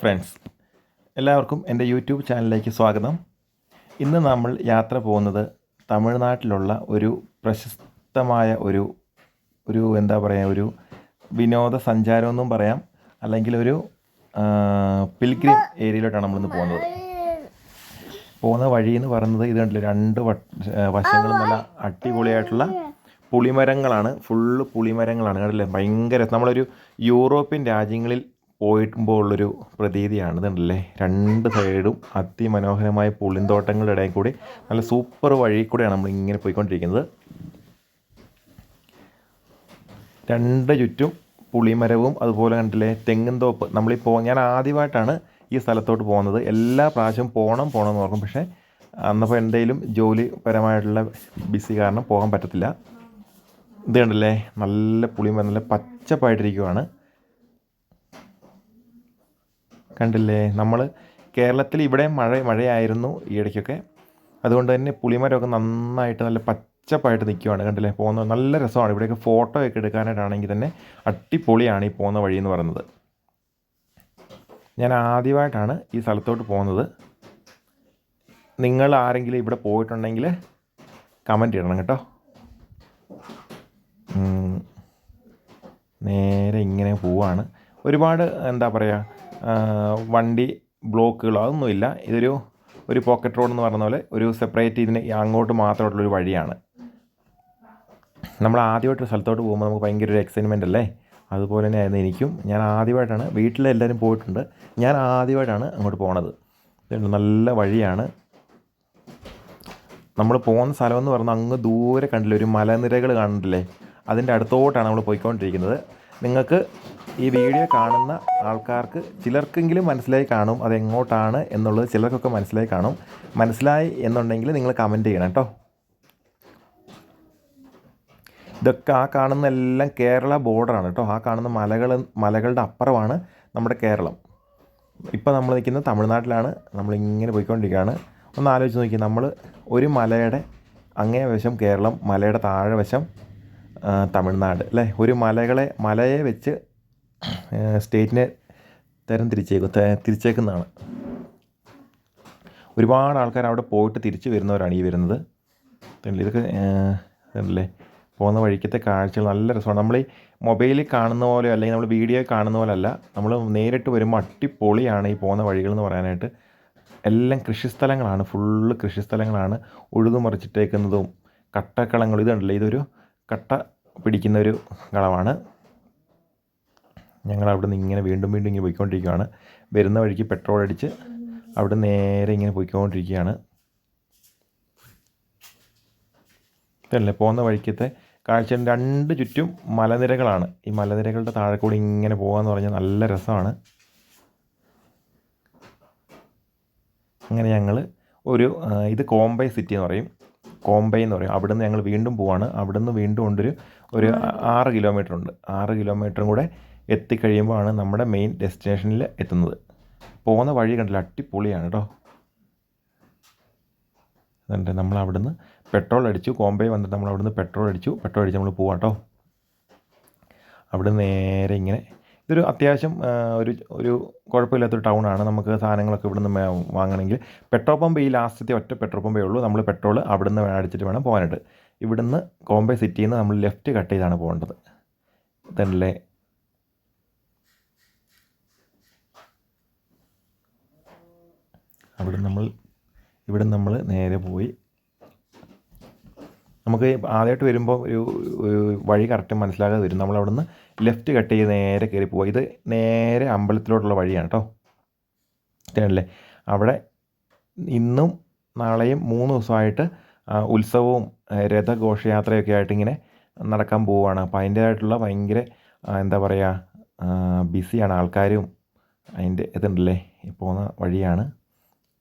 Friends എല്ലാവർക്കും എന്റെ YouTube ചാനലിലേക്ക് സ്വാഗതം. ഇന്ന് നമ്മൾ യാത്ര പോകുന്നത് തമിഴ്നാട്ടിലുള്ള ഒരു പ്രശസ്തമായ ഒരു ഒരു എന്താ പറയുക ഒരു വിനോദസഞ്ചാരമെന്നും പറയാം. അല്ലെങ്കിൽ ഒരു പിൽഗ്രിം ഏരിയയിലോട്ടാണ് നമ്മളിന്ന് പോകുന്നത്. പോകുന്ന വഴി എന്ന് പറയുന്നത് ഇത് കണ്ടില്ല രണ്ട് വശങ്ങളും നല്ല അടിപൊളിയായിട്ടുള്ള പുളിമരങ്ങളാണ്. ഫുള്ള് പുളിമരങ്ങളാണ്. കണ്ടില്ലേ? ഭയങ്കര നമ്മളൊരു യൂറോപ്യൻ രാജ്യങ്ങളിൽ പോയിട്ടുമ്പോൾ ഉള്ളൊരു പ്രതീതിയാണ്. ഇതുണ്ടല്ലേ? രണ്ട് സൈഡും അതിമനോഹരമായ പുളിന്തോട്ടങ്ങളുടെ ഇടയിൽ കൂടി നല്ല സൂപ്പർ വഴി കൂടെയാണ് നമ്മൾ ഇങ്ങനെ പോയിക്കൊണ്ടിരിക്കുന്നത്. രണ്ട് ചുറ്റും പുളിമരവും അതുപോലെ കണ്ടില്ലേ തെങ്ങും തോപ്പ്. നമ്മളീ പോ ഞാൻ ആദ്യമായിട്ടാണ് ഈ സ്ഥലത്തോട്ട് പോകുന്നത്. എല്ലാ പ്രാവശ്യവും പോകണം പോകണം എന്ന് ഓർക്കും. പക്ഷേ അന്നപ്പോൾ എന്തെങ്കിലും ജോലിപരമായിട്ടുള്ള ബിസി കാരണം പോകാൻ പറ്റത്തില്ല. ഇത് കണ്ടല്ലേ നല്ല പുളിമരം നല്ല പച്ചപ്പായിട്ടിരിക്കുവാണ്. കണ്ടില്ലേ? നമ്മൾ കേരളത്തിൽ ഇവിടെ മഴ മഴയായിരുന്നു ഈ ഇടയ്ക്കൊക്കെ. അതുകൊണ്ട് തന്നെ പുളിമരമൊക്കെ നന്നായിട്ട് നല്ല പച്ചപ്പായിട്ട് നിൽക്കുവാണ്. കണ്ടില്ലേ? പോകുന്ന നല്ല രസമാണ്. ഇവിടെയൊക്കെ ഫോട്ടോ ഒക്കെ എടുക്കാനായിട്ടാണെങ്കിൽ തന്നെ അട്ടിപ്പൊളിയാണ് ഈ പോകുന്ന വഴി എന്ന് പറയുന്നത്. ഞാൻ ആദ്യമായിട്ടാണ് ഈ സ്ഥലത്തോട്ട് പോകുന്നത്. നിങ്ങൾ ആരെങ്കിലും ഇവിടെ പോയിട്ടുണ്ടെങ്കിൽ കമന്റ് ഇടണം കേട്ടോ. നേരെ ഇങ്ങനെ പോവാണ്. ഒരുപാട് എന്താ പറയുക വണ്ടി ബ്ലോക്കുകളോ അതൊന്നുമില്ല. ഇതൊരു ഒരു പോക്കറ്റ് റോഡ് എന്ന് പറഞ്ഞ പോലെ ഒരു സെപ്പറേറ്റ് ഇതിന് അങ്ങോട്ട് മാത്രമായിട്ടുള്ളൊരു വഴിയാണ്. നമ്മൾ ആദ്യമായിട്ട് സ്ഥലത്തോട്ട് പോകുമ്പോൾ നമുക്ക് ഭയങ്കര ഒരു എക്സൈറ്റ്മെന്റ് അല്ലേ? അതുപോലെ തന്നെ ആയിരുന്നു എനിക്കും. ഞാൻ ആദ്യമായിട്ടാണ് വീട്ടിലെല്ലാവരും പോയിട്ടുണ്ട്. ഞാൻ ആദ്യമായിട്ടാണ് അങ്ങോട്ട് പോണത്. നല്ല വഴിയാണ്. നമ്മൾ പോകുന്ന സ്ഥലം എന്ന് പറഞ്ഞാൽ അങ്ങ് ദൂരെ കണ്ടില്ല ഒരു മലനിരകൾ കാണുന്നില്ലേ? അതിന്റെ അടുത്തോട്ടാണ് നമ്മൾ പോയിക്കൊണ്ടിരിക്കുന്നത്. നിങ്ങൾക്ക് ഈ വീഡിയോ കാണുന്ന ആൾക്കാർക്ക് ചിലർക്കെങ്കിലും മനസ്സിലായി കാണും അതെങ്ങോട്ടാണ് എന്നുള്ളത് ചിലർക്കൊക്കെ മനസ്സിലായി കാണും. മനസ്സിലായി എന്നുണ്ടെങ്കിൽ നിങ്ങൾ കമന്റ് ചെയ്യണം കേട്ടോ. ഇതൊക്കെ ആ കാണുന്ന എല്ലാം കേരള ബോർഡറാണ് കേട്ടോ. ആ കാണുന്ന മലകൾ മലകളുടെ അപ്പുറമാണ് നമ്മുടെ കേരളം. ഇപ്പോൾ നമ്മൾ നിൽക്കുന്നത് തമിഴ്നാട്ടിലാണ്. നമ്മളിങ്ങനെ പോയിക്കൊണ്ടിരിക്കുകയാണ്. ഒന്ന് ആലോചിച്ച് നോക്കി. നമ്മൾ ഒരു മലയുടെ അങ്ങേ വശം കേരളം മലയുടെ താഴെ വശം തമിഴ്നാട് അല്ലേ? ഒരു മലകളെ മലയെ വെച്ച് സ്റ്റേറ്റിനെ തരം തിരിച്ചേക്കും തിരിച്ചേക്കുന്നതാണ്. ഒരുപാട് ആൾക്കാർ അവിടെ പോയിട്ട് തിരിച്ചു വരുന്നവരാണ് ഈ വരുന്നത്. ഇതൊക്കെ അല്ലേ പോകുന്ന വഴിക്കത്തെ കാഴ്ചകൾ നല്ല രസമാണ്. നമ്മൾ ഈ മൊബൈലിൽ കാണുന്ന പോലെ അല്ലെങ്കിൽ നമ്മൾ വീഡിയോ കാണുന്ന പോലെ അല്ല നമ്മൾ നേരിട്ട് വരുമ്പോൾ അട്ടിപ്പൊളിയാണ് ഈ പോകുന്ന വഴികൾ എന്ന് പറയാനായിട്ട്. എല്ലാം കൃഷിസ്ഥലങ്ങളാണ് ഫുള്ള് കൃഷിസ്ഥലങ്ങളാണ്. ഉഴുതുമറിച്ചിട്ടേക്കുന്നതും കട്ടക്കളങ്ങൾ ഇതുണ്ടല്ലോ ഇതൊരു കട്ട പിടിക്കുന്ന ഒരു കളമാണ് ഞങ്ങൾ അവിടെ നിന്ന് ഇങ്ങനെ വീണ്ടും വീണ്ടും ഇങ്ങനെ പോയിക്കൊണ്ടിരിക്കുകയാണ് വരുന്ന വഴിക്ക് പെട്രോൾ അടിച്ച് അവിടെ നേരെ ഇങ്ങനെ പോയിക്കൊണ്ടിരിക്കുകയാണ്. അല്ലേ പോകുന്ന വഴിക്കത്തെ കാഴ്ച രണ്ട് ചുറ്റും മലനിരകളാണ്. ഈ മലനിരകളുടെ താഴെ കൂടി ഇങ്ങനെ പോകാന്ന് പറഞ്ഞാൽ നല്ല രസമാണ്. അങ്ങനെ ഞങ്ങൾ ഒരു ഇത് കോംബൈ സിറ്റി എന്ന് പറയും. കോംബൈ എന്ന് പറയും. അവിടുന്ന് ഞങ്ങൾ വീണ്ടും പോവാണ്. അവിടുന്ന് വീണ്ടും കൊണ്ടൊരു ഒരു ആറ് കിലോമീറ്റർ ഉണ്ട് ആറ് കിലോമീറ്ററും കൂടെ എത്തിക്കഴിയുമ്പോഴാണ് നമ്മുടെ മെയിൻ ഡെസ്റ്റിനേഷനിൽ എത്തുന്നത്. പോകുന്ന വഴി കണ്ടില്ല? അടിപൊളിയാണ് കേട്ടോ എന്നിട്ട് നമ്മൾ അവിടുന്ന് പെട്രോൾ അടിച്ചു. കോമ്പേ വന്നിട്ട് നമ്മൾ അവിടുന്ന് പെട്രോൾ അടിച്ചു. പെട്രോൾ അടിച്ച് നമ്മൾ പോവാം കേട്ടോ അവിടെ നേരെ ഇങ്ങനെ ഇതൊരു അത്യാവശ്യം ഒരു ഒരു കുഴപ്പമില്ലാത്തൊരു ടൗണാണ് നമുക്ക് സാധനങ്ങളൊക്കെ ഇവിടുന്ന് വാങ്ങണമെങ്കിൽ പെട്രോൾ പമ്പ് ഈ ലാസ്റ്റത്തെ ഒറ്റ പെട്രോൾ പമ്പേ ഉള്ളൂ. നമ്മൾ പെട്രോൾ അവിടുന്ന് അടിച്ചിട്ട് വേണം പോകാനായിട്ട്. ഇവിടുന്ന് കോമ്പേ സിറ്റിയിൽ നിന്ന് നമ്മൾ ലെഫ്റ്റ് കട്ട് ചെയ്താണ് പോകേണ്ടത്. ഇതല്ലേ അവിടെ നമ്മൾ ഇവിടെ നമ്മൾ നേരെ പോയി. നമുക്ക് ആദ്യമായിട്ട് വരുമ്പോൾ ഒരു വഴി കറക്റ്റ് മനസ്സിലാകാതെ വരും. നമ്മൾ അവിടുന്ന് ലെഫ്റ്റ് കട്ട് ചെയ്ത് നേരെ കയറി പോവുക. ഇത് നേരെ അമ്പലത്തിലോട്ടുള്ള വഴിയാണ് കേട്ടോ. ഇതല്ലേ? അവിടെ ഇന്നും നാളെയും മൂന്ന് ദിവസമായിട്ട് ഉത്സവവും രഥഘോഷയാത്രയൊക്കെ ആയിട്ട് ഇങ്ങനെ നടക്കാൻ പോവുകയാണ്. അപ്പോൾ അതിന്റേതായിട്ടുള്ള ഭയങ്കര എന്താ പറയുക ബിസിയാണ് ആൾക്കാരും അതിന്റെ ഇതുണ്ടല്ലേ? പോകുന്ന വഴിയാണ്.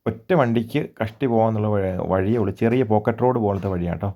ഒറ്റ വണ്ടിക്ക് കഷ്ടി പോകാന്നുള്ള വഴിയേ ഉള്ളൂ. ചെറിയ പോക്കറ്റ് റോഡ് പോലത്തെ വഴിയാണ് കേട്ടോ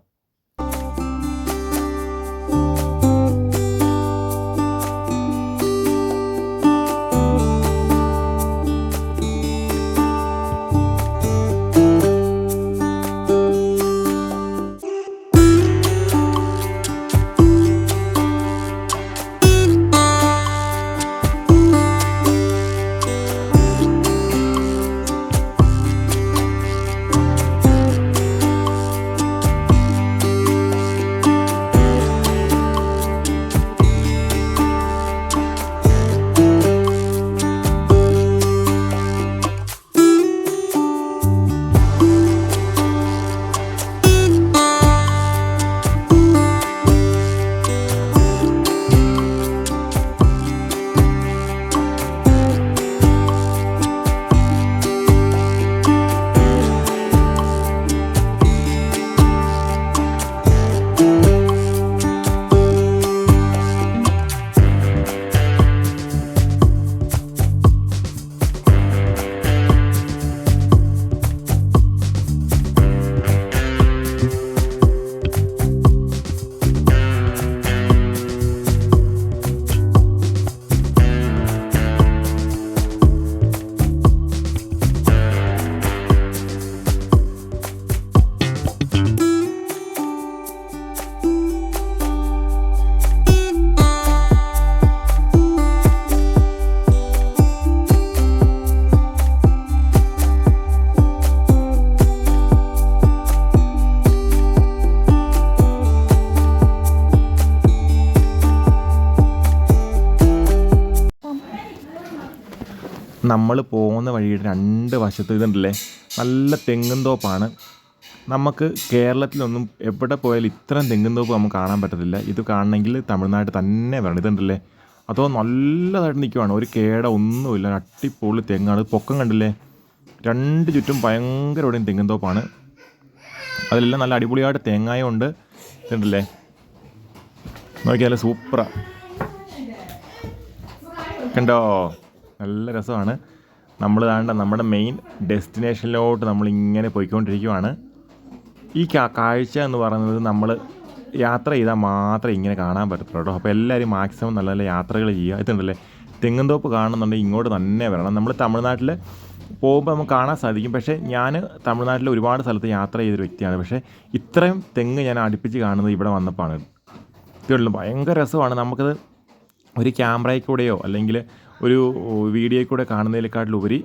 നമ്മൾ പോകുന്ന വഴിയുടെ രണ്ട് വശത്ത് ഇതുണ്ടല്ലേ? നല്ല തെങ്ങും തോപ്പാണ്. നമുക്ക് കേരളത്തിലൊന്നും എവിടെ പോയാലും ഇത്രയും തെങ്ങും തോപ്പ് നമുക്ക് കാണാൻ പറ്റത്തില്ല. ഇത് കാണണമെങ്കിൽ തമിഴ്നാട് തന്നെ വേണം ഇതുണ്ടല്ലേ? അതോ നല്ലതായിട്ട് നിൽക്കുവാണ്? ഒരു കേട ഒന്നുമില്ല. അട്ടിപ്പൊളി തെങ്ങാണ്. പൊക്കം കണ്ടില്ലേ? രണ്ട് ചുറ്റും ഭയങ്കര തെങ്ങും തോപ്പാണ്. അതിലെല്ലാം നല്ല അടിപൊളിയായിട്ട് തേങ്ങായും ഉണ്ട്. ഇതുണ്ടല്ലേ? നോക്കിയാലേ സൂപ്പറാണ് കണ്ടോ? നല്ല രസമാണ്. നമ്മൾ താണ്ട നമ്മുടെ മെയിൻ ഡെസ്റ്റിനേഷനിലോട്ട് നമ്മളിങ്ങനെ പോയിക്കൊണ്ടിരിക്കുവാണ്. ഈ കാഴ്ച എന്ന് പറയുന്നത് നമ്മൾ യാത്ര ചെയ്താൽ മാത്രം ഇങ്ങനെ കാണാൻ പറ്റത്തുള്ളൂ അപ്പോൾ എല്ലാവരും മാക്സിമം നല്ല നല്ല യാത്രകൾ ചെയ്യുക. ഇതുണ്ടല്ലേ? തെങ്ങുംതോപ്പ് കാണുന്നുണ്ടെങ്കിൽ ഇങ്ങോട്ട് തന്നെ വരണം. നമ്മൾ തമിഴ്നാട്ടിൽ പോകുമ്പോൾ നമുക്ക് കാണാൻ സാധിക്കും. പക്ഷേ ഞാൻ തമിഴ്നാട്ടിൽ ഒരുപാട് സ്ഥലത്ത് യാത്ര ചെയ്തൊരു വ്യക്തിയാണ്. പക്ഷേ ഇത്രയും തെങ്ങ് ഞാൻ അടുപ്പിച്ച് കാണുന്നത് ഇവിടെ വന്നപ്പോഴാണ്. ഇതുള്ളൂ ഭയങ്കര രസമാണ്. നമുക്കത് ഒരു ക്യാമറയിൽ കൂടെയോ അല്ലെങ്കിൽ ഒരു വീഡിയോയിൽ കൂടെ കാണുന്നതിനെക്കാട്ടിലുപരി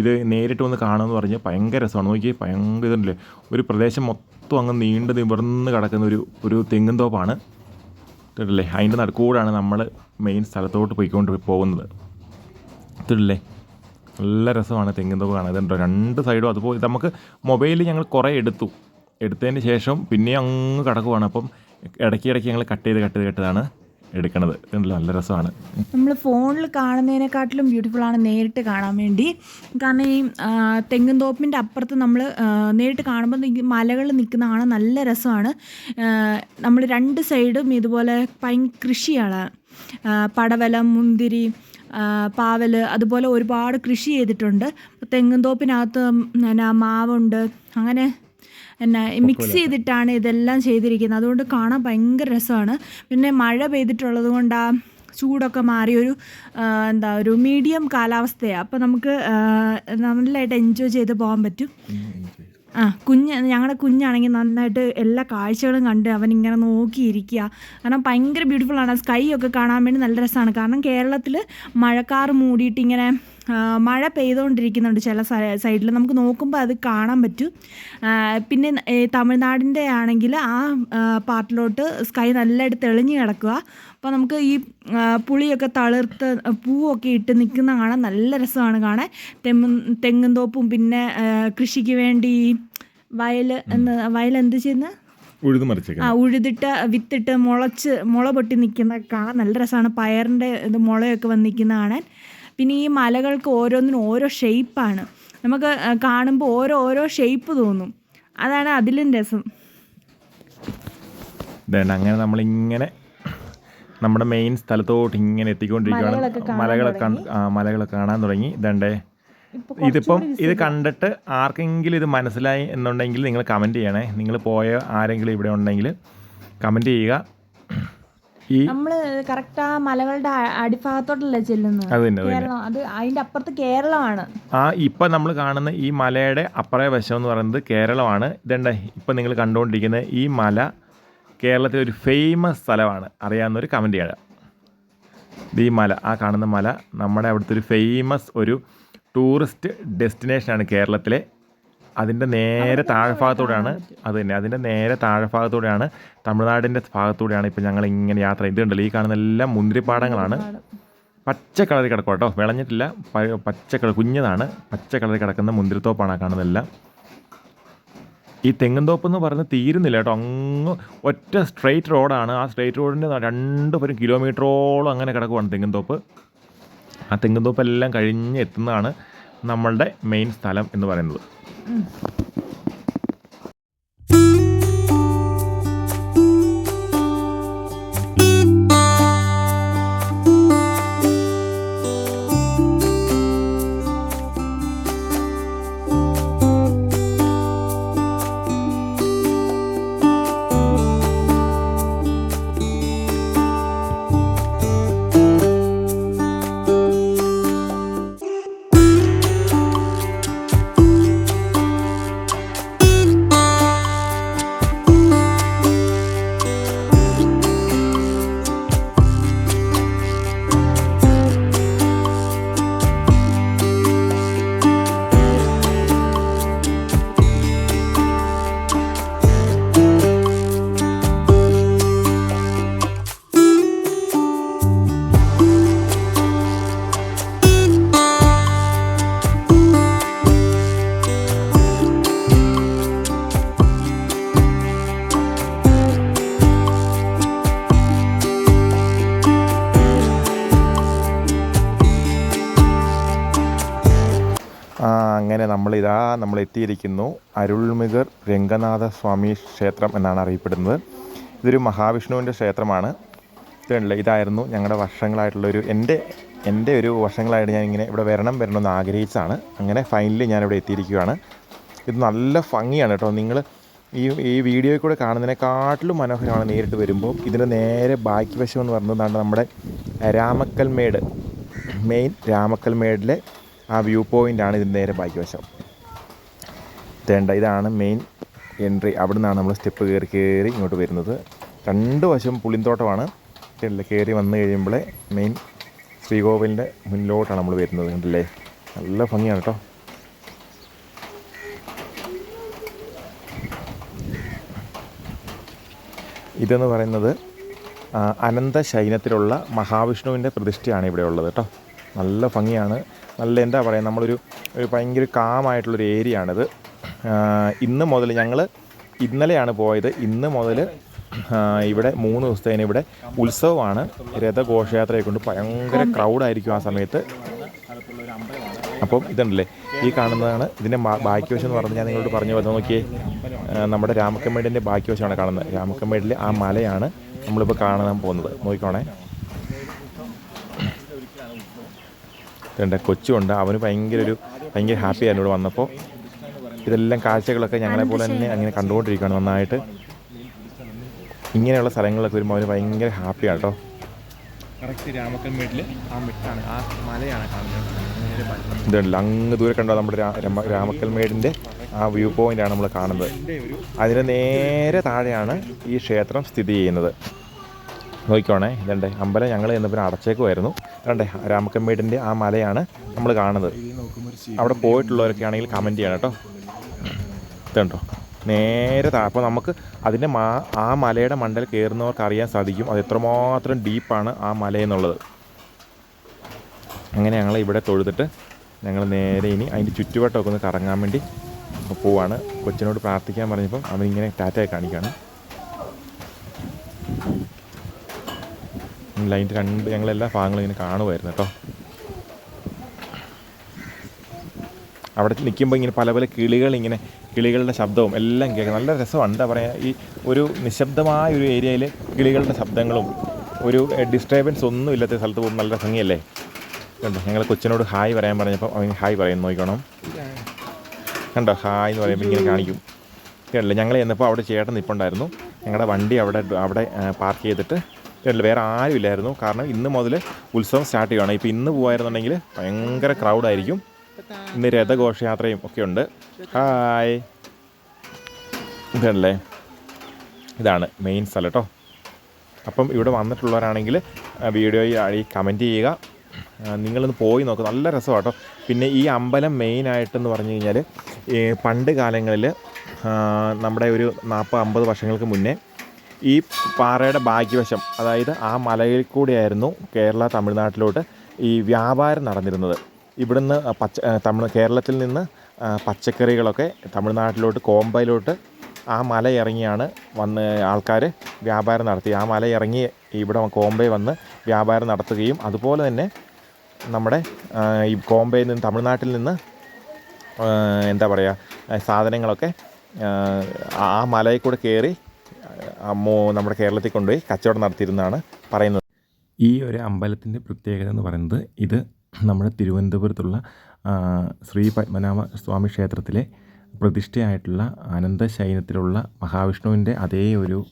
ഇത് നേരിട്ട് വന്ന് കാണുമെന്ന് പറഞ്ഞ് ഭയങ്കര രസമാണ്. നോക്കി ഭയങ്കര ഇതുണ്ടല്ലേ ഒരു പ്രദേശം മൊത്തം അങ്ങ് നീണ്ടു നിവർന്ന് കിടക്കുന്ന ഒരു ഒരു തെങ്ങും തോപ്പാണ്. ഇതല്ലേ അതിന്റെ നടുക്കൂടാണ് നമ്മൾ മെയിൻ സ്ഥലത്തോട്ട് പോയിക്കൊണ്ട് പോകുന്നത്. ഇതില്ലേ നല്ല രസമാണ് തെങ്ങിൻ തോപ്പ് കാണാൻ. ഇതുണ്ടോ? രണ്ട് സൈഡും അതുപോലെ നമുക്ക് മൊബൈലിൽ ഞങ്ങൾ കുറേ എടുത്തു. എടുത്തതിന് ശേഷം പിന്നെ അങ്ങ് കിടക്കുവാണ്. അപ്പം ഇടയ്ക്ക് ഇടയ്ക്ക് ഞങ്ങൾ കട്ട് ചെയ്ത് കട്ട് ചെയ്ത് കട്ടതാണ് എടുക്കണത്. നല്ല രസമാണ്. നമ്മൾ ഫോണിൽ കാണുന്നതിനെക്കാട്ടിലും ബ്യൂട്ടിഫുൾ ആണ് നേരിട്ട് കാണാൻ വേണ്ടി. കാരണം ഈ തെങ്ങും അപ്പുറത്ത് നമ്മൾ നേരിട്ട് കാണുമ്പോൾ മലകൾ നിൽക്കുന്ന കാണാൻ നല്ല രസമാണ്. നമ്മൾ രണ്ട് സൈഡും ഇതുപോലെ പൈൻ കൃഷിയാണ്. പടവലം മുന്തിരി പാവൽ അതുപോലെ ഒരുപാട് കൃഷി ചെയ്തിട്ടുണ്ട്. തെങ്ങും തോപ്പിനകത്ത് മാവുണ്ട്. അങ്ങനെ എന്നാ മിക്സ് ചെയ്തിട്ടാണ് ഇതെല്ലാം ചെയ്തിരിക്കുന്നത്. അതുകൊണ്ട് കാണാൻ ഭയങ്കര രസമാണ്. പിന്നെ മഴ പെയ്തിട്ടുള്ളത് കൊണ്ട് ആ ചൂടൊക്കെ മാറി ഒരു എന്താ ഒരു മീഡിയം കാലാവസ്ഥയാണ് അപ്പോൾ നമുക്ക് നല്ലതായിട്ട് എൻജോയ് ചെയ്ത് പോകാൻ പറ്റും. ആ കുഞ്ഞ് ഞങ്ങളുടെ കുഞ്ഞാണെങ്കിൽ നന്നായിട്ട് എല്ലാ കാഴ്ചകളും കണ്ട് അവൻ ഇങ്ങനെ നോക്കിയിരിക്കുക. കാരണം ഭയങ്കര ബ്യൂട്ടിഫുൾ ആണ്. സ്കൈ ഒക്കെ കാണാൻ വേണ്ടി നല്ല രസമാണ്. കാരണം കേരളത്തിൽ മഴക്കാർ മൂടിയിട്ട് ഇങ്ങനെ മഴ പെയ്തുകൊണ്ടിരിക്കുന്നുണ്ട് ചില സൈഡിൽ നമുക്ക് നോക്കുമ്പോൾ അത് കാണാൻ പറ്റും. പിന്നെ തമിഴ്നാടിന്റെ ആണെങ്കിൽ ആ പാർട്ടിലോട്ട് സ്കൈ നല്ലതായിട്ട് തെളിഞ്ഞ് കിടക്കുക. അപ്പോൾ നമുക്ക് ഈ പുളിയൊക്കെ തളിർത്ത് പൂവൊക്കെ ഇട്ട് നിൽക്കുന്ന കാണാൻ നല്ല രസമാണ് കാണാൻ. തെങ്ങും തെങ്ങും തോപ്പും പിന്നെ കൃഷിക്ക് വേണ്ടി വയൽ എന്ന് വയൽ എന്ത് ചെയ്യുന്ന? ഉഴുതു മറിച്ചേക്കാം. ആ ഉഴുതിട്ട് വിത്തിട്ട് മുളച്ച് മുള പൊട്ടി നിൽക്കുന്ന കാണാൻ നല്ല രസമാണ്. പയറിന്റെ ഇത് മുളയൊക്കെ വന്നിരിക്കുന്ന കാണാൻ. പിന്നെ ഈ മലകൾക്ക് ഓരോന്നിനും ഓരോ ഷെയ്പ്പാണ് നമുക്ക് കാണുമ്പോൾ ഓരോ ഓരോ ഷെയ്പ്പ് തോന്നും. അതാണ് അതിലും രസം. അങ്ങനെ നമ്മളിങ്ങനെ നമ്മുടെ മെയിൻ സ്ഥലത്തോട്ട് ഇങ്ങനെ എത്തിക്കൊണ്ടിരിക്കുകയാണ് മലകളൊക്കെ മലകളൊക്കെ കാണാൻ തുടങ്ങി. ഇതണ്ടേ ഇതിപ്പം ഇത് കണ്ടിട്ട് ആർക്കെങ്കിലും ഇത് മനസ്സിലായി എന്നുണ്ടെങ്കിൽ നിങ്ങൾ കമന്റ് ചെയ്യണേ. നിങ്ങൾ പോയ ആരെങ്കിലും ഇവിടെ ഉണ്ടെങ്കിൽ കമന്റ് ചെയ്യുക. ഈ നമ്മൾ കറക്റ്റ് ആ മലകളുടെ അടിഭാഗത്തോട്ടല്ലേ ചെല്ലുന്നത്? കേരളം അത് അതിന്റെ അപ്പുറത്ത് കേരളമാണ്. ആ ഇപ്പൊ നമ്മൾ കാണുന്ന ഈ മലയുടെ അപ്പറേ വശം എന്ന് പറയുന്നത് കേരളമാണ്. ഇതണ്ട ഇപ്പൊ നിങ്ങൾ കണ്ടുകൊണ്ടിരിക്കുന്ന ഈ മല കേരളത്തിലെ ഒരു ഫേമസ് സ്ഥലമാണ്. അറിയാവുന്ന ഒരു കമന്റ് ചെയ്യാം ഈ മല ആ കാണുന്ന മല നമ്മുടെ അവിടുത്തെ ഒരു ഫേമസ് ഒരു ടൂറിസ്റ്റ് ഡെസ്റ്റിനേഷനാണ് കേരളത്തിലെ. അതിന്റെ നേരെ താഴ്ഭാഗത്തൂടെയാണ് അത് തന്നെ. അതിന്റെ നേരെ താഴ്ഭാഗത്തൂടെയാണ് തമിഴ്നാടിന്റെ ഭാഗത്തൂടെയാണ് ഇപ്പം ഞങ്ങൾ ഇങ്ങനെ യാത്ര ഇതുണ്ടല്ലോ ഈ കാണുന്ന എല്ലാം മുന്തിരിപ്പാടങ്ങളാണ്. പച്ച കളറിൽ കിടക്കും കേട്ടോ. വിളഞ്ഞിട്ടില്ല. പച്ച കളർ കുഞ്ഞതാണ്. പച്ച കളറിൽ കിടക്കുന്ന മുന്തിരിത്തോപ്പാണ് കാണുന്നതെല്ലാം ഈ തെങ്ങുംതോപ്പ് എന്ന് പറയുന്നത് തീരുന്നില്ല കേട്ടോ. അങ്ങ് ഒറ്റ സ്ട്രെയിറ്റ് റോഡാണ്. ആ സ്ട്രെയിറ്റ് റോഡിന്റെ രണ്ട് പേരും കിലോമീറ്ററോളം അങ്ങനെ കിടക്കുവാണ് തെങ്ങുംതോപ്പ്. ആ തെങ്ങുംതോപ്പ് എല്ലാം കഴിഞ്ഞ് എത്തുന്നതാണ് നമ്മളുടെ മെയിൻ സ്ഥലം എന്ന് പറയുന്നത്. 嗯。നമ്മൾ എത്തിയിരിക്കുന്നു അരുൾമികർ രംഗനാഥ സ്വാമി ക്ഷേത്രം എന്നാണ് അറിയപ്പെടുന്നത്. ഇതൊരു മഹാവിഷ്ണുവിന്റെ ക്ഷേത്രമാണ്. ഇതുണ്ടല്ലോ ഇതായിരുന്നു ഞങ്ങളുടെ വർഷങ്ങളായിട്ടുള്ളൊരു എന്റെ എന്റെ ഒരു വർഷങ്ങളായിട്ട് ഞാൻ ഇങ്ങനെ ഇവിടെ വരണം വരണമെന്ന് ആഗ്രഹിച്ചാണ് അങ്ങനെ ഫൈനലി ഞാനിവിടെ എത്തിയിരിക്കുകയാണ്. ഇത് നല്ല ഭംഗിയാണ് കേട്ടോ. നിങ്ങൾ ഈ ഈ വീഡിയോയിൽ കൂടെ കാണുന്നതിനെക്കാട്ടിലും മനോഹരമാണ് നേരിട്ട് വരുമ്പോൾ. ഇതിന്റെ നേരെ ബാക്കി വശം എന്ന് പറയുന്നതാണ് നമ്മുടെ രാമക്കൽമേട് മെയിൻ രാമക്കൽമേടിലെ ആ വ്യൂ പോയിന്റാണ് ഇതിന്റെ നേരെ ബാക്കി വശം. തേണ്ട ഇതാണ് മെയിൻ എൻട്രി അവിടെ നിന്നാണ് നമ്മൾ സ്റ്റെപ്പ് കയറി കയറി ഇങ്ങോട്ട് വരുന്നത്. രണ്ട് വശം പുളിന്തോട്ടമാണ്. കയറി വന്നു കഴിയുമ്പോൾ മെയിൻ ശ്രീകോവിലിന്റെ മുന്നിലോട്ടാണ് നമ്മൾ വരുന്നത്. കണ്ടല്ലേ? നല്ല ഭംഗിയാണ് കേട്ടോ ഇതെന്ന് പറയുന്നത് അനന്ത ശൈനത്തിലുള്ള മഹാവിഷ്ണുവിന്റെ പ്രതിഷ്ഠയാണ് ഇവിടെ ഉള്ളത് കേട്ടോ നല്ല ഭംഗിയാണ്. നല്ല എന്താ പറയുക നമ്മളൊരു ഭയങ്കര കാമായിട്ടുള്ളൊരു ഏരിയ ആണിത്. ഇന്ന് മുതൽ ഞങ്ങൾ ഇന്നലെയാണ് പോയത്. ഇന്ന് മുതൽ ഇവിടെ മൂന്ന് ദിവസത്തേന് ഇവിടെ ഉത്സവമാണ്. രഥഘോഷയാത്രയെ കൊണ്ട് ഭയങ്കര ക്രൗഡായിരിക്കും ആ സമയത്ത്. അപ്പം ഇതുണ്ടല്ലേ ഈ കാണുന്നതാണ് ഇതിന്റെ ബാക്കിവശം ബാക്കി വശം എന്ന് പറഞ്ഞാൽ ഞാൻ നിങ്ങളോട് പറഞ്ഞു. വന്നു നോക്കിയേ നമ്മുടെ രാമക്കമ്മേടിന്റെ ബാക്കിവശമാണ് കാണുന്നത്. രാമക്കമ്മേടിലെ ആ മലയാണ് നമ്മളിപ്പോൾ കാണാൻ പോകുന്നത്. നോക്കിക്കോണേ. ഇതുണ്ട് കൊച്ചുണ്ട്. അവന് ഭയങ്കര ഒരു ഭയങ്കര ഹാപ്പി ആയിരുന്നു ഇവിടെ വന്നപ്പോൾ ഇതെല്ലാം കാഴ്ചകളൊക്കെ ഞങ്ങളെ പോലെ തന്നെ അങ്ങനെ കണ്ടുകൊണ്ടിരിക്കുകയാണ് നന്നായിട്ട്. ഇങ്ങനെയുള്ള സ്ഥലങ്ങളിലൊക്കെ വരുമ്പോൾ അവർ ഭയങ്കര ഹാപ്പിയാണ് കേട്ടോ. കറക്റ്റ് രാമക്കൽമേട്ടിൽ ആ മെട്ടാണ് ആ മലയാണ് കാണുന്നത്. ഇതുണ്ടല്ലോ അങ്ങ് ദൂരെ കണ്ടോ നമ്മുടെ രാമക്കൽമേടിന്റെ ആ വ്യൂ പോയിന്റാണ് നമ്മൾ കാണുന്നത്. അതിന് നേരെ താഴെയാണ് ഈ ക്ഷേത്രം സ്ഥിതി ചെയ്യുന്നത്. നോക്കിക്കോണേ ഇതണ്ടേ. അമ്പലം ഞങ്ങൾ ചെന്നപ്പോൾ അടച്ചേക്കുമായിരുന്നു ഇതണ്ടേ രാമക്കൽമേടിന്റെ ആ മലയാണ് നമ്മൾ കാണുന്നത്. അവിടെ പോയിട്ടുള്ളവരൊക്കെ ആണെങ്കിൽ കമന്റ് ചെയ്യണം കേട്ടോ. ഇതുണ്ടോ നേരെ അപ്പോൾ നമുക്ക് അതിന്റെ മാ ആ മലയുടെ മണ്ടൽ കയറുന്നവർക്ക് അറിയാൻ സാധിക്കും. അത് എത്രമാത്രം ഡീപ്പാണ് ആ മലയെന്നുള്ളത് അങ്ങനെ ഞങ്ങൾ ഇവിടെ തൊഴുതിട്ട് ഞങ്ങൾ നേരെ ഇനി അതിന്റെ ചുറ്റുവട്ടമൊക്കെ ഒന്ന് കറങ്ങാൻ വേണ്ടി പോവാണ്. കൊച്ചിനോട് പ്രാർത്ഥിക്കാൻ പറഞ്ഞപ്പം അവനിങ്ങനെ ടാറ്റായി കാണിക്കുകയാണ് അതിന്റെ രണ്ട് ഞങ്ങളെല്ലാ ഭാഗങ്ങളും ഇങ്ങനെ കാണുമായിരുന്നു കേട്ടോ. അവിടെ നിൽക്കുമ്പോൾ ഇങ്ങനെ പല പല കിളികൾ ഇങ്ങനെ കിളികളുടെ ശബ്ദവും എല്ലാം കേൾക്കാം. നല്ല രസമാണ്. എന്താ പറയുക ഈ ഒരു നിശബ്ദമായ ഒരു ഏരിയയിൽ കിളികളുടെ ശബ്ദങ്ങളും ഒരു ഡിസ്റ്റർബൻസ് ഒന്നും ഇല്ലാത്ത സ്ഥലത്ത് പോകുമ്പോൾ നല്ല ഭംഗിയല്ലേ? കണ്ടോ? ഞങ്ങൾ കൊച്ചിനോട് ഹായ് പറയാൻ പറഞ്ഞപ്പോൾ അവൻ ഹായ് പറയുന്നു നോക്കണം കണ്ടോ? ഹായ് എന്ന് പറയുമ്പോൾ ഇങ്ങനെ കാണിക്കും. കേട്ടില്ല? ഞങ്ങൾ ചെന്നപ്പോൾ അവിടെ ചേട്ടൻ നിൽപ്പുണ്ടായിരുന്നു ഞങ്ങളുടെ വണ്ടി അവിടെ അവിടെ പാർക്ക് ചെയ്തിട്ട് കേട്ടില്ല? വേറെ ആരും ഇല്ലായിരുന്നു കാരണം ഇന്ന് മുതൽ ഉത്സവം സ്റ്റാർട്ട് ചെയ്യുകയാണ് ഇപ്പോൾ ഇന്ന് പോകുമായിരുന്നുണ്ടെങ്കിൽ ഭയങ്കര ക്രൗഡായിരിക്കും ഇന്ന് രഥഘോഷയാത്രയും ഒക്കെ ഉണ്ട്. ഹായ് ഇതല്ലേ? ഇതാണ് മെയിൻ സ്ഥലം കേട്ടോ അപ്പം ഇവിടെ വന്നിട്ടുള്ളവരാണെങ്കിൽ വീഡിയോയിൽ ഈ കമന്റ് ചെയ്യുക. നിങ്ങളിന്ന് പോയി നോക്കുക നല്ല രസമാണ് കേട്ടോ പിന്നെ ഈ അമ്പലം മെയിനായിട്ടെന്ന് പറഞ്ഞു കഴിഞ്ഞാൽ ഈ പണ്ട് കാലങ്ങളിൽ നമ്മുടെ ഒരു നാൽപ്പത് അമ്പത് വർഷങ്ങൾക്ക് മുന്നേ ഈ പാറയുടെ ബാക്കിവശം അതായത് ആ മലയിൽ കൂടിയായിരുന്നു കേരള തമിഴ്നാട്ടിലോട്ട് ഈ വ്യാപാരം നടന്നിരുന്നത്. ഇവിടുന്ന് പച്ച തമിഴ് കേരളത്തിൽ നിന്ന് പച്ചക്കറികളൊക്കെ തമിഴ്നാട്ടിലോട്ട് കോമ്പയിലോട്ട് ആ മല ഇറങ്ങിയാണ് വന്ന് ആൾക്കാർ വ്യാപാരം നടത്തി. ആ മല ഇറങ്ങി ഇവിടെ കോമ്പയിൽ വന്ന് വ്യാപാരം നടത്തുകയും അതുപോലെ തന്നെ നമ്മുടെ ഈ കോമ്പയിൽ നിന്ന് തമിഴ്നാട്ടിൽ നിന്ന് എന്താ പറയുക സാധനങ്ങളൊക്കെ ആ, മലയിൽ കൂടെ കയറി നമ്മുടെ കേരളത്തിൽ കൊണ്ടുപോയി കച്ചവടം നടത്തിയിരുന്നാണ് പറയുന്നത്. ഈ ഒരു അമ്പലത്തിന്റെ പ്രത്യേകത എന്ന് പറയുന്നത് ഇത് നമ്മുടെ തിരുവനന്തപുരത്തുള്ള ശ്രീ പത്മനാഭ സ്വാമി ക്ഷേത്രത്തിലെ പ്രതിഷ്ഠയായിട്ടുള്ള അനന്തശൈനത്തിലുള്ള മഹാവിഷ്ണുവിന്റെ അതേ ഒരു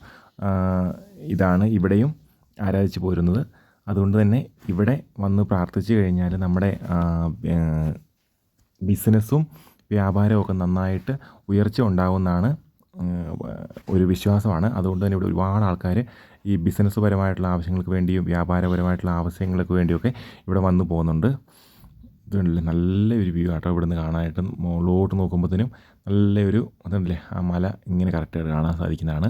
ഇതാണ് ഇവിടെയും ആരാധിച്ചു പോരുന്നത്. അതുകൊണ്ട് തന്നെ ഇവിടെ വന്ന് പ്രാർത്ഥിച്ചു കഴിഞ്ഞാൽ നമ്മുടെ ബിസിനസ്സും വ്യാപാരവും ഒക്കെ നന്നായിട്ട് ഉയർച്ച ഉണ്ടാകുമെന്നാണ് ഒരു വിശ്വാസമാണ്. അതുകൊണ്ട് തന്നെ ഇവിടെ ഒരുപാട് ആൾക്കാർ ഈ ബിസിനസ് പരമായിട്ടുള്ള ആവശ്യങ്ങൾക്ക് വേണ്ടിയും വ്യാപാരപരമായിട്ടുള്ള ആവശ്യങ്ങൾക്ക് വേണ്ടിയൊക്കെ ഇവിടെ വന്നു പോകുന്നുണ്ട്. ഇതുണ്ടല്ലേ നല്ലൊരു വ്യൂ ആട്ടോ ഇവിടുന്ന് നിന്ന് കാണാനായിട്ട്. മുകളിലോട്ട് നോക്കുമ്പോഴത്തേനും നല്ലൊരു അതുണ്ടല്ലേ ആ മല ഇങ്ങനെ കറക്റ്റായിട്ട് കാണാൻ സാധിക്കുന്നതാണ്.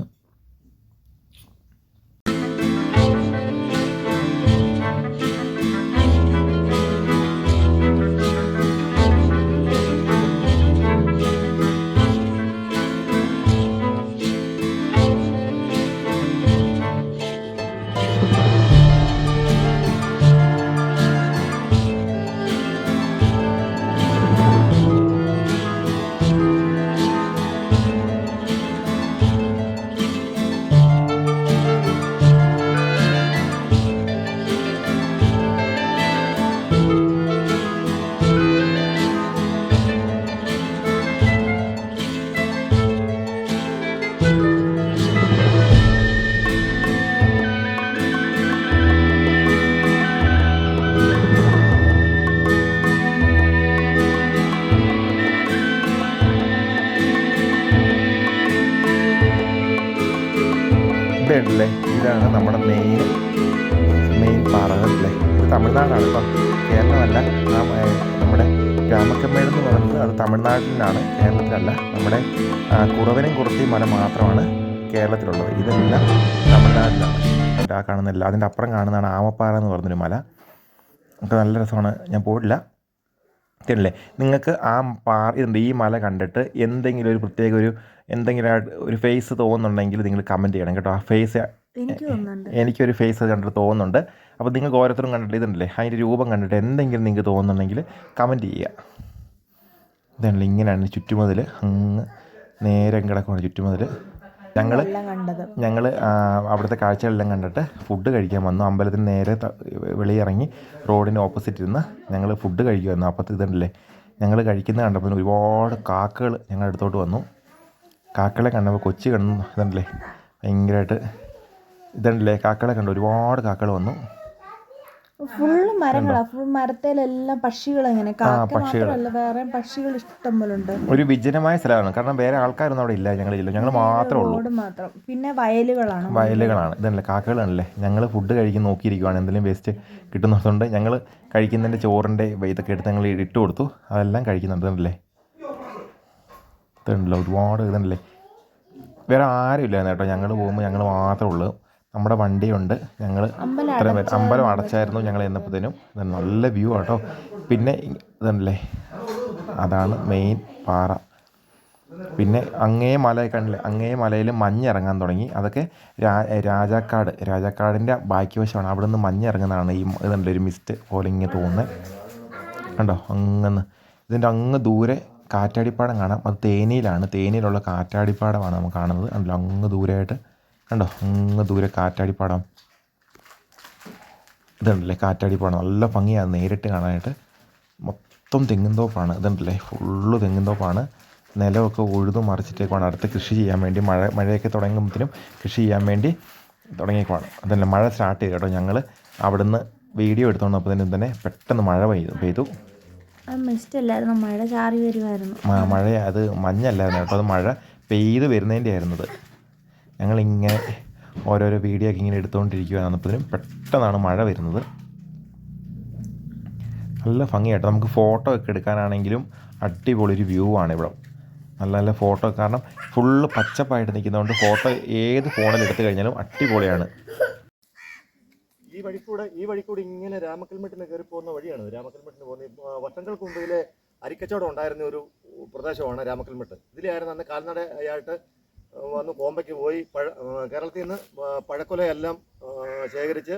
മല മാത്രമാണ് കേരളത്തിലുള്ളത്. ഇതെല്ലാം തമിഴ്നാട്ടിലാണ് ആ കാണുന്നില്ല അതിന്റെ അപ്പുറം കാണുന്നതാണ് ആമപ്പാറ എന്ന് പറഞ്ഞൊരു മല. ഒക്കെ നല്ല രസമാണ്. ഞാൻ പോയിട്ടില്ല. കേട്ടില്ലേ? നിങ്ങൾക്ക് ആ പാറ ഇതുണ്ട് ഈ മല കണ്ടിട്ട് എന്തെങ്കിലും ഒരു പ്രത്യേക ഒരു എന്തെങ്കിലും ഒരു ഫേസ് തോന്നുന്നുണ്ടെങ്കിൽ നിങ്ങൾ കമന്റ് ചെയ്യണം കേട്ടോ. ആ ഫേസ് എനിക്കൊരു ഫേസ് കണ്ടിട്ട് തോന്നുന്നുണ്ട്. അപ്പോൾ നിങ്ങൾക്ക് ഓരോരുത്തരും കണ്ടിട്ട് ഇതുണ്ടല്ലേ? അതിന്റെ രൂപം കണ്ടിട്ട് എന്തെങ്കിലും നിങ്ങൾക്ക് തോന്നുന്നുണ്ടെങ്കിൽ കമന്റ് ചെയ്യുക. ഇതാണല്ലോ ഇങ്ങനെയാണ് ചുറ്റുമതിൽ അങ്ങ് നേരെ കിടക്കുകയാണ് ചുറ്റുമതിൽ ഞങ്ങൾ ഞങ്ങൾ അവിടുത്തെ കാഴ്ചകളെല്ലാം കണ്ടിട്ട് ഫുഡ് കഴിക്കാൻ വന്നു. അമ്പലത്തിന് നേരെ വെളിയിറങ്ങി റോഡിന് ഓപ്പോസിറ്റ് ഇരുന്ന് ഞങ്ങൾ ഫുഡ് കഴിക്കുമായിരുന്നു അപ്പോൾ ഇതുണ്ടല്ലേ? ഞങ്ങൾ കഴിക്കുന്ന കണ്ടപ്പോൾ ഒരുപാട് കാക്കകൾ ഞങ്ങളുടെ അടുത്തോട്ട് വന്നു. കാക്കകളെ കണ്ടപ്പോൾ കൊച്ചി കണ്ടു ഇതുണ്ടല്ലേ? ഭയങ്കരമായിട്ട് ഇതുണ്ടല്ലേ? കാക്കകളെ കണ്ടു ഒരുപാട് കാക്കകൾ വന്നു. ഫുള്ള് മരങ്ങളാ. ഫുൾ മരത്തേലെല്ലാം പക്ഷികൾ ഇങ്ങനെ കാക്ക. മാത്രമല്ല വേറെ പക്ഷികൾ ഇഷ്ടം പോലെ ഉണ്ട്. ഒരു വിജനമായ സ്ഥലമാണ്. കാരണം വേറെ ആൾക്കാരൊന്നും അവിടെ ഇല്ല ഞങ്ങൾ ഇല്ല ഞങ്ങൾ മാത്രമേ ഉള്ളൂ. റോഡ് മാത്രം. പിന്നെ വയലുകളാണ്. വയലുകളാണ്. ഇതല്ലേ കാക്കകളാണല്ലേ ഞങ്ങൾ ഫുഡ് കഴിക്കുന്ന നോക്കിയിരിക്കുവാണ്. എന്തെങ്കിലും വേസ്റ്റ് കിട്ടുന്നതുകൊണ്ട് ഞങ്ങൾ കഴിക്കുന്നതിന്റെ ചോറിന്റെ ഇതൊക്കെ എടുത്ത് ഞങ്ങൾ ഇട്ട് കൊടുത്തു. അതെല്ലാം കഴിക്കുന്നുണ്ട്. ഇതല്ലേ? ഇതുണ്ടല്ലോ ഒരുപാട് ഇതുണ്ടല്ലേ? വേറെ ആരും ഇല്ലായിരുന്നു കേട്ടോ. ഞങ്ങൾ പോകുമ്പോൾ ഞങ്ങൾ മാത്രമേ ഉള്ളൂ. നമ്മുടെ വണ്ടിയുണ്ട്. ഞങ്ങൾ ഇത്രയും പേര് അമ്പലം അടച്ചായിരുന്നു ഞങ്ങൾ എന്നപ്പോഴത്തേനും നല്ല വ്യൂ ആട്ടോ. പിന്നെ ഇതുണ്ടല്ലേ അതാണ് മെയിൻ പാറ. പിന്നെ അങ്ങേ മല കണ്ടില്ലേ? അങ്ങേ മലയിൽ മഞ്ഞ് ഇറങ്ങാൻ തുടങ്ങി. അതൊക്കെ രാ രാജാക്കാട്. രാജാക്കാടിന്റെ ബാക്കി വശമാണ് അവിടെ നിന്ന് മഞ്ഞ് ഇറങ്ങുന്നതാണ് ഈ ഇതുണ്ട് ഒരു മിസ്റ്റ് പോലെ ഇങ്ങനെ തോന്നുന്നത് കണ്ടോ? അങ്ങന്ന് ഇതിന്റെ അങ്ങ് ദൂരെ കാറ്റാടിപ്പാടം കാണാം. അത് തേനിയിലാണ്. തേനിയിലുള്ള കാറ്റാടിപ്പാടമാണ് നമുക്ക് കാണുന്നത്. അല്ല അങ്ങ് ദൂരെയായിട്ട് കണ്ടോ? അങ്ങ് ദൂരെ കാറ്റാടിപ്പാടം ഇതുണ്ടല്ലേ കാറ്റാടിപ്പാടം നല്ല ഭംഗിയാണ് നേരിട്ട് കാണാനായിട്ട്. മൊത്തം തെങ്ങിന്തോപ്പാണ് ഇതുണ്ടല്ലേ? ഫുള്ള് തെങ്ങിന്തോപ്പാണ് നിലമൊക്കെ ഉഴുതു മറിച്ചിട്ടേക്കുവാണ്. അടുത്ത് കൃഷി ചെയ്യാൻ വേണ്ടി മഴ മഴയൊക്കെ തുടങ്ങുമ്പോഴത്തേനും കൃഷി ചെയ്യാൻ വേണ്ടി തുടങ്ങിയേക്കുവാണ്. അതല്ല മഴ സ്റ്റാർട്ട് ചെയ്തു കേട്ടോ ഞങ്ങൾ അവിടുന്ന് വീഡിയോ എടുത്തുകൊണ്ടപ്പോഴത്തേനും തന്നെ പെട്ടെന്ന് മഴ പെയ്തു. പെയ്തു മഴ ചാറി വരുമായിരുന്നു മഴ അത് മഞ്ഞല്ലായിരുന്നു കേട്ടോ. അത് മഴ പെയ്ത് വരുന്നതിന്റെ ആയിരുന്നത് ഞങ്ങളിങ്ങനെ ഓരോരോ വീഡിയോ ഒക്കെ ഇങ്ങനെ എടുത്തുകൊണ്ടിരിക്കുകയാണെന്നപ്പോഴത്തേനും പെട്ടെന്നാണ് മഴ വരുന്നത്. നല്ല ഭംഗിയായിട്ട് നമുക്ക് ഫോട്ടോ ഒക്കെ എടുക്കാനാണെങ്കിലും അടിപൊളി ഒരു വ്യൂ ആണ് ഇവിടെ. നല്ല നല്ല ഫോട്ടോ കാരണം ഫുള്ള് പച്ചപ്പായിട്ട് നിൽക്കുന്നതുകൊണ്ട് ഫോട്ടോ ഏത് ഫോണിൽ എടുത്തു കഴിഞ്ഞാലും അടിപൊളിയാണ്. ഈ വഴിക്കൂടെ ഈ വഴിക്കൂടെ ഇങ്ങനെ രാമക്കൽമെട്ടിന് കയറി പോകുന്ന വഴിയാണ്. രാമക്കൽമെട്ടിന് പോകുന്ന ഈ, ആ, വർഷങ്ങൾക്ക് മുമ്പിലെ അരിക്കച്ചവടം ഉണ്ടായിരുന്ന ഒരു പ്രദേശമാണ് രാമക്കൽമെട്ട്. ഇതിലായിരുന്നു അന്ന് കാൽനടയായിട്ട് വന്ന് കോമ്പയ്ക്ക് പോയി പഴ കേരളത്തിൽ നിന്ന് പഴക്കൊലയെല്ലാം ശേഖരിച്ച്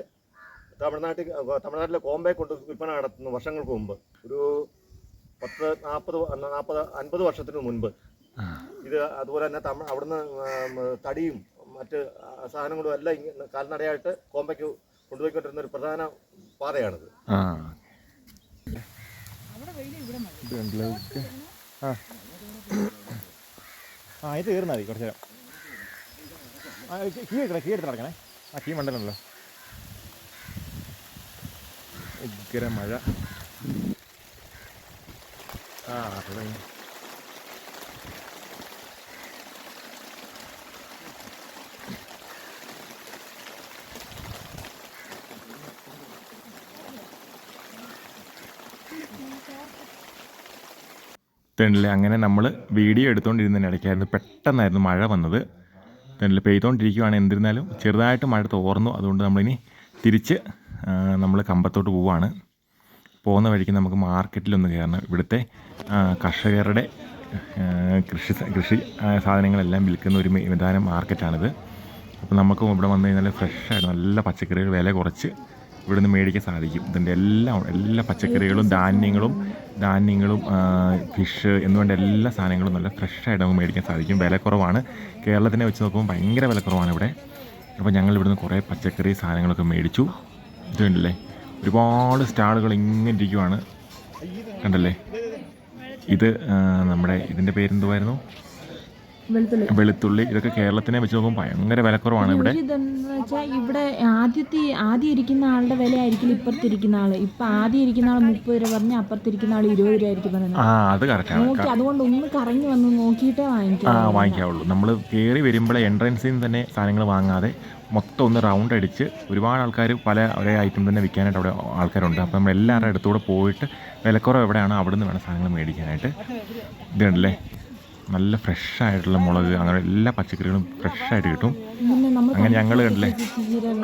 തമിഴ്നാട്ടിൽ തമിഴ്നാട്ടിലെ കോമ്പയെ കൊണ്ട് വിൽപ്പന നടത്തുന്നു വർഷങ്ങൾക്ക് മുമ്പ് ഒരു പത്ത് നാൽപ്പത് നാൽപ്പത് അൻപത് വർഷത്തിന് മുൻപ്. ഇത് അതുപോലെ തന്നെ തമിഴ് അവിടുന്ന് തടിയും മറ്റ് സാധനങ്ങളും എല്ലാം ഇങ്ങനെ കാൽനടയായിട്ട് കോമ്പയ്ക്ക് കൊണ്ടുപോയിക്കൊണ്ടിരുന്ന ഒരു പ്രധാന പാതയാണിത്. ആ. ആ ഇത് തീർന്നാൽ മതി കുറച്ച് നേരം. ആ കീ എടുക്കണേ കീ എടുത്ത് നടക്കണേ. ആ കീ മണ്ടലുണ്ടല്ലോ. ഉഗ്ര മഴ. ആ തുടങ്ങി. തെണ്ടിലെ അങ്ങനെ നമ്മൾ വീഡിയോ എടുത്തുകൊണ്ടിരുന്നതിന് ഇടയ്ക്കായിരുന്നു പെട്ടെന്നായിരുന്നു മഴ വന്നത്. തെണ്ണിൽ പെയ്തുകൊണ്ടിരിക്കുകയാണ് എന്നിരുന്നാലും ചെറുതായിട്ട് മഴ തോർന്നു. അതുകൊണ്ട് നമ്മളിനി തിരിച്ച് നമ്മൾ കമ്പത്തോട്ട് പോവുകയാണ് പോകുന്ന വഴിക്ക് നമുക്ക് മാർക്കറ്റിലൊന്ന് കയറണം. ഇവിടുത്തെ കർഷകരുടെ കൃഷി കൃഷി സാധനങ്ങളെല്ലാം വിൽക്കുന്ന ഒരു പ്രധാന മാർക്കറ്റാണിത്. അപ്പോൾ നമുക്ക് ഇവിടെ വന്നു കഴിഞ്ഞാൽ ഫ്രഷായിട്ട് നല്ല പച്ചക്കറികൾ വില കുറച്ച് ഇവിടെ നിന്ന് മേടിക്കാൻ സാധിക്കും. ഇതിന്റെ എല്ലാം എല്ലാ പച്ചക്കറികളും ധാന്യങ്ങളും ധാന്യങ്ങളും ഫിഷ് എന്നുവേണ്ട എല്ലാ സാധനങ്ങളും നല്ല ഫ്രഷായിട്ട് നമുക്ക് മേടിക്കാൻ സാധിക്കും. വില കുറവാണ്. കേരളത്തിനെ വെച്ച് നോക്കുമ്പോൾ ഭയങ്കര വില കുറവാണ് ഇവിടെ. അപ്പോൾ ഞങ്ങൾ ഇവിടുന്ന് കുറേ പച്ചക്കറി സാധനങ്ങളൊക്കെ മേടിച്ചു. ഇതുണ്ടല്ലേ ഒരുപാട് സ്റ്റാളുകൾ ഇങ്ങനെ ഇരിക്കുവാണ്. കണ്ടല്ലേ? ഇത് നമ്മുടെ ഇതിന്റെ പേരെന്തുമായിരുന്നു വെളുത്തുള്ളി. ഇതൊക്കെ കേരളത്തിനെ വെച്ച് നോക്കുമ്പോൾ ഭയങ്കര വിലക്കുറവാണ് ഇവിടെ. ഇവിടെ ആദ്യത്തെ ആദ്യം ഇരിക്കുന്ന ആളുടെ വില ആയിരിക്കും ഇപ്പുറത്തിരിക്കുന്ന ആൾ. ഇപ്പൊ ആദ്യം ഇരിക്കുന്ന ആൾ മുപ്പത് രൂപ പറഞ്ഞ് അപ്പുറത്തിരിക്കുന്ന ആൾ ഇരുപത് രൂപ ആയിരിക്കും പറയുന്നത് ആ അത് കറക്റ്റാണ് നോക്കി അതുകൊണ്ട് ഒന്ന് കറങ്ങി വന്ന് നോക്കിയിട്ടേ ആ വാങ്ങിക്കാം വാങ്ങിക്കാവുള്ളൂ. നമ്മൾ കയറി വരുമ്പോഴേ എൻട്രൻസിൽ നിന്ന് തന്നെ സാധനങ്ങൾ വാങ്ങാതെ മൊത്തം ഒന്ന് റൗണ്ട് അടിച്ച് ഒരുപാട് ആൾക്കാർ പല ഒരേ ഐറ്റം തന്നെ വിൽക്കാനായിട്ട് അവിടെ ആൾക്കാരുണ്ട്. അപ്പോൾ നമ്മൾ എല്ലാവരുടെ അടുത്തൂടെ പോയിട്ട് വിലക്കുറവ് എവിടെയാണോ അവിടെ നിന്ന് വേണം സാധനങ്ങൾ മേടിക്കാനായിട്ട്. ഇതുണ്ടല്ലേ? നല്ല ഫ്രഷ് ആയിട്ടുള്ള മുളക് അങ്ങനെ എല്ലാ പച്ചക്കറികളും ഫ്രഷ് ആയിട്ട് കിട്ടും അങ്ങനെ ഞങ്ങൾ കണ്ടില്ലേ?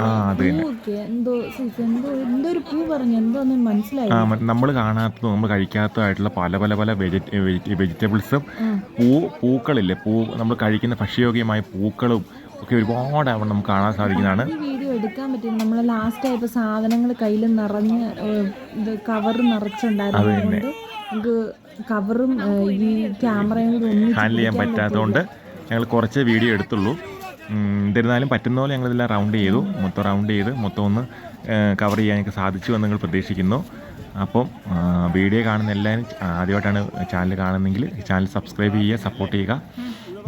ആ അത് തന്നെ. നമ്മൾ കാണാത്തതും നമ്മൾ കഴിക്കാത്തതായിട്ടുള്ള പല പല പല വെജിറ്റ വെജിറ്റബിൾസും പൂ പൂക്കളില്ലേ? പൂ നമ്മൾ കഴിക്കുന്ന ഭക്ഷ്യയോഗ്യമായ പൂക്കളും ഒക്കെ ഒരുപാട് അവിടെ നമുക്ക് കാണാൻ സാധിക്കുന്നതാണ്. എടുക്കാൻ പറ്റും നമ്മൾ ലാസ്റ്റ് ആയപ്പോൾ സാധനങ്ങൾ കയ്യിൽ നിറഞ്ഞ് ഇത് കവർ നിറച്ചുണ്ടായിരുന്നു. നമുക്ക് കവറും ഈ ക്യാമറയും കൂടി ഹാൻഡിൽ ചെയ്യാൻ പറ്റാത്തതുകൊണ്ട് ഞങ്ങൾ കുറച്ച് വീഡിയോ എടുത്തുള്ളൂ. എന്നിരുന്നാലും പറ്റുന്ന പോലെ ഞങ്ങളിതെല്ലാം റൗണ്ട് ചെയ്തു. മൊത്തം റൗണ്ട് ചെയ്ത് മൊത്തം ഒന്ന് കവർ ചെയ്യാനൊക്കെ സാധിച്ചു എന്ന് നിങ്ങൾ പ്രതീക്ഷിക്കുന്നു. അപ്പം വീഡിയോ കാണുന്ന എല്ലാവരും ആദ്യമായിട്ടാണ് ചാനൽ കാണുന്നതെങ്കിൽ ചാനൽ സബ്സ്ക്രൈബ് ചെയ്യുക സപ്പോർട്ട് ചെയ്യുക.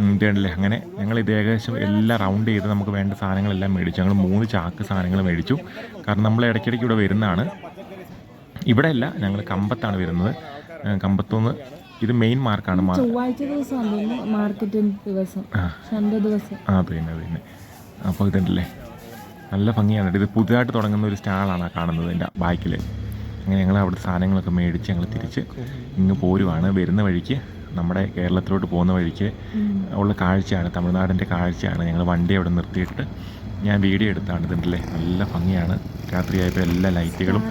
ഇന്ത്യയുണ്ടല്ലേ ഇതുണ്ടല്ലേ? അങ്ങനെ ഞങ്ങൾ ഇത് ഏകദേശം എല്ലാം റൗണ്ട് ചെയ്ത് നമുക്ക് വേണ്ട സാധനങ്ങളെല്ലാം മേടിച്ചു. ഞങ്ങൾ മൂന്ന് ചാക്ക് സാധനങ്ങൾ മേടിച്ചു. കാരണം നമ്മൾ ഇടയ്ക്കിടയ്ക്ക് ഇവിടെ വരുന്നതാണ്. ഇവിടെയല്ല ഞങ്ങൾ കമ്പത്താണ് വരുന്നത്. കമ്പത്തുനിന്ന് ഇത് മെയിൻ മാർക്കാണ് മാ ചൊവ്വാഴ്ച ദിവസമാണ് തോന്നുന്നു ദിവസം. ആ. അത് തന്നെ അപ്പോൾ ഇതുണ്ടല്ലേ? നല്ല ഭംഗിയാണ് ഇത്. പുതുതായിട്ട് തുടങ്ങുന്ന ഒരു സ്റ്റാളാണ് കാണുന്നത് എന്റെ ബാക്കിൽ അങ്ങനെ ഞങ്ങൾ അവിടെ സാധനങ്ങളൊക്കെ മേടിച്ച് ഞങ്ങൾ തിരിച്ച് ഇങ്ങ് പോരുവാണ്. വരുന്ന വഴിക്ക് നമ്മുടെ കേരളത്തിലോട്ട് പോകുന്ന വഴിക്ക് ഉള്ള കാഴ്ചയാണ് തമിഴ്നാടിന്റെ കാഴ്ചയാണ്. ഞങ്ങൾ വണ്ടി അവിടെ നിർത്തിയിട്ട് ഞാൻ വീഡിയോ എടുത്താണ്. ഇതുണ്ടല്ലേ? നല്ല ഭംഗിയാണ്. രാത്രിയായപ്പോൾ എല്ലാ ലൈറ്റുകളും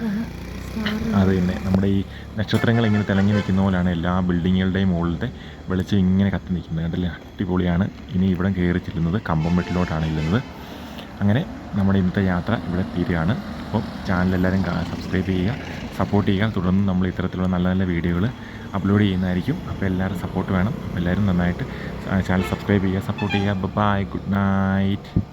അത് തന്നെ. നമ്മുടെ ഈ നക്ഷത്രങ്ങൾ ഇങ്ങനെ തിളങ്ങി നിൽക്കുന്ന പോലെയാണ് എല്ലാ ബിൽഡിങ്ങുകളുടെയും മുകളിലത്തെ വെളിച്ചം ഇങ്ങനെ കത്തി നിൽക്കുന്നത്. കണ്ടല്ലേ? അടിപൊളിയാണ്. ഇനി ഇവിടെ കയറി ചെല്ലുന്നത് കമ്പം വെട്ടിലോട്ടാണ് ചെല്ലുന്നത്. അങ്ങനെ നമ്മുടെ ഇന്നത്തെ യാത്ര ഇവിടെ തീരുകയാണ്. അപ്പോൾ ചാനൽ എല്ലാവരും സബ്സ്ക്രൈബ് ചെയ്യുക സപ്പോർട്ട് ചെയ്യുക. തുടർന്ന് നമ്മൾ ഇത്തരത്തിലുള്ള നല്ല നല്ല വീഡിയോകൾ അപ്ലോഡ് ചെയ്യുന്നതായിരിക്കും. അപ്പോൾ എല്ലാവരും സപ്പോർട്ട് വേണം. അപ്പോൾ എല്ലാവരും നന്നായിട്ട് ചാനൽ സബ്സ്ക്രൈബ് ചെയ്യുക സപ്പോർട്ട് ചെയ്യുക. Bye good night